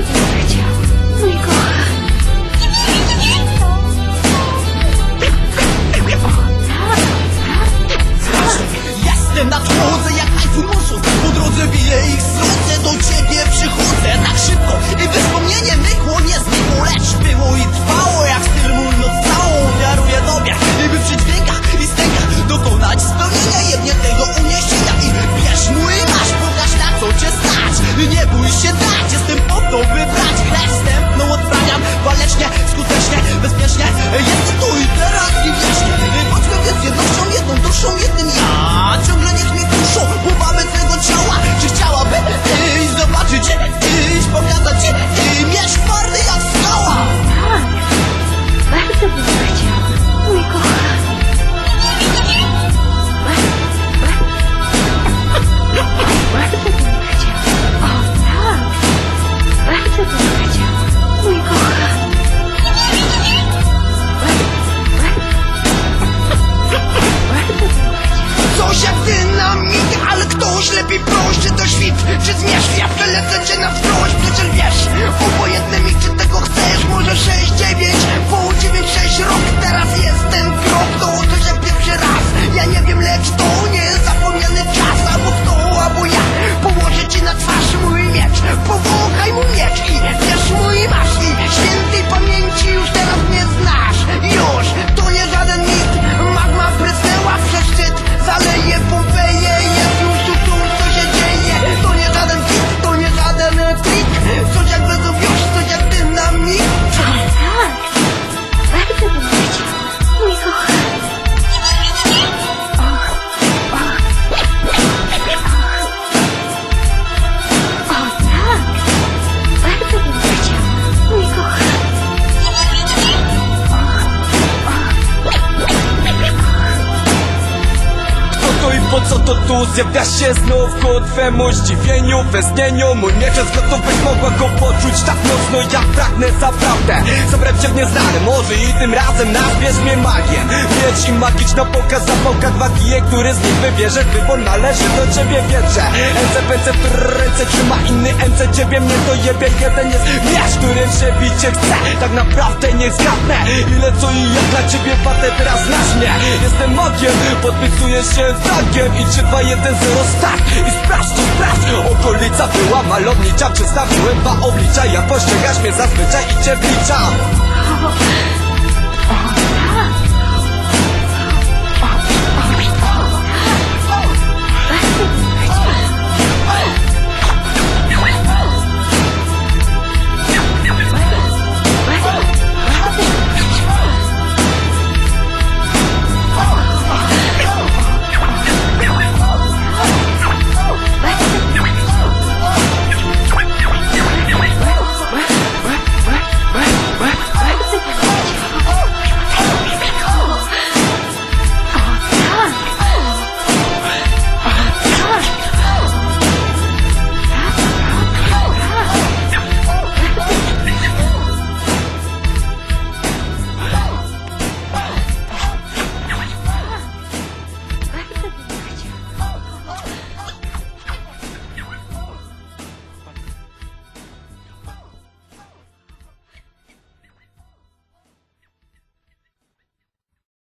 Thank you. Ktoś lepiej prości to świt Czy zmierz, ja przelecę cię na wprost co to tu zjawia się znów ku twemu zdziwieniu, westchnieniu. Mój miecz jest gotów, byś mogła go poczuć. Tak mocno jak pragnę zaprawdę Zabrać cię w nieznane. Może i tym razem nazwiesz mnie magiem. Mieć i magiczno pokaz zapałka dwa kije, który z nich wybierzesz Wybór należy do ciebie wietrze. MC, PC, w ręce trzyma inny MC Ciebie mnie to jebie, jeden jest miecz, którym się bicie chce. Tak naprawdę nie zgadnę ile co i jak dla ciebie warto teraz znasz mnie. Jestem magiem, podpisuję się wragiem I 3, 2, 1, 0 start. I sprawdź to sprawdź Okolica była malownicza. Przedstawiłem dwa oblicza Jak postrzegasz mnie zazwyczaj i cię wliczam